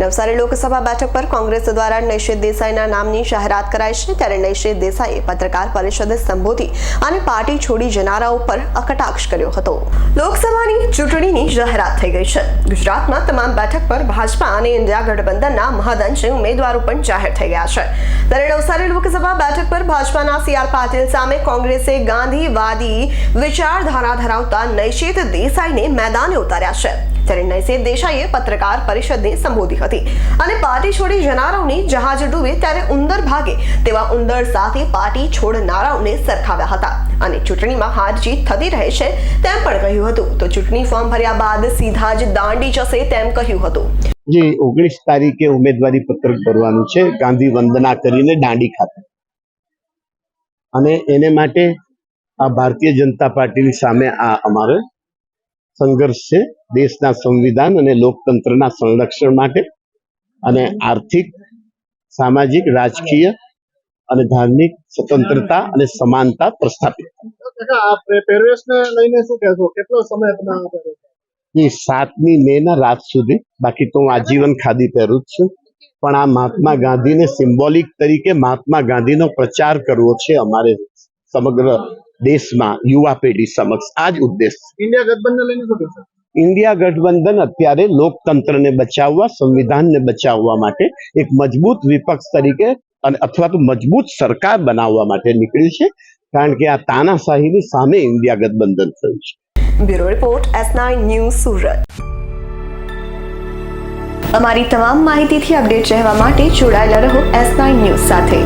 નવસારી લોકસભા બેઠક પર કોંગ્રેસ દ્વારા નૈશિત દેસાઈના નામની જાહેરાત કરાઈ છે, ત્યારે નૈશિત દેસાઈએ પત્રકાર પરિષદે સંબોધી અને પાર્ટી છોડી જનારાઓ પર અકટાક્ષ કર્યો હતો. લોકસભાની ચૂંટણીની જાહેરાત થઈ ગઈ છે. ગુજરાતમાં તમામ બેઠક પર ભાજપા અને ઇન્ડિયા ગઠબંધનના મહદઅંશે ઉમેદવારો પણ જાહેર થઈ ગયા છે. ત્યારે નવસારી લોકસભા બેઠક પર ભાજપાના સી આર પાટીલ સામે કોંગ્રેસે ગાંધીવાદી વિચારધારા ધરાવતા નૈશિત દેસાઈને મેદાને ઉતાર્યા છે. ત્યારે નૈશિત દેસાઈએ પત્રકાર પરિષદને સંબોધી હતી. અને પાર્ટી છોડી જનારાઓને જહાજ ડૂબે ત્યારે ઉંદર ભાગે તેવા ઉંદર સાથે પાર્ટી છોડનારાઓને સરખાવ્યા હતા. અને ચૂંટણીમાં હાર જીત થતી રહે છે તેમ પણ કહ્યું હતું. તો ચૂંટણી ફોર્મ ભર્યા બાદ સીધા જ દાંડી જશે તેમ કહ્યું હતું. જે ઓગણીસ તારીખે ઉમેદવારી પત્રક ભરવાનું છે, ગાંધી વંદના કરીને દાંડી ખાતે. અને એને માટે આ ભારતીય જનતા પાર્ટીની સામે આ અમારો સંઘર્ષ છે દેશના સંવિધાન અને લોકતંત્રના સંરક્ષણ માટે અને આર્થિક સામાજિક રાજકીય અને ધાર્મિક સ્વતંત્રતા અને સમાનતા પ્રસ્થાપિત? એ સાતમી મે ના રાત સુધી. બાકી તો હું આજીવન ખાદી પહેરું જ છું. પણ આ મહાત્મા ગાંધીને સિમ્બોલિક તરીકે મહાત્મા ગાંધીનો પ્રચાર કરવો છે અમારે સમગ્ર દેશમાં યુવા પેઢી સમક્ષ આ જ ઉદ્દેશ ઇન્ડિયા ગઠબંધન લઈને શું કહેશો? ઇન્ડિયા ગઠબંધન અત્યારે લોકતંત્રને બચાવવા સંવિધાનને બચાવવા માટે એક મજબૂત વિપક્ષ તરીકે અને અથવા તો મજબૂત સરકાર બનાવવા માટે નીકળ્યું છે. કારણ કે આ તાનાશાહીની સામે ઇન્ડિયા ગઠબંધન થયું છે. Bureau report S nine news Surat. અમારી તમામ માહિતીથી અપડેટ રહેવા માટે જોડાયેલા રહો એસ નાઇન ન્યૂઝ સાથે.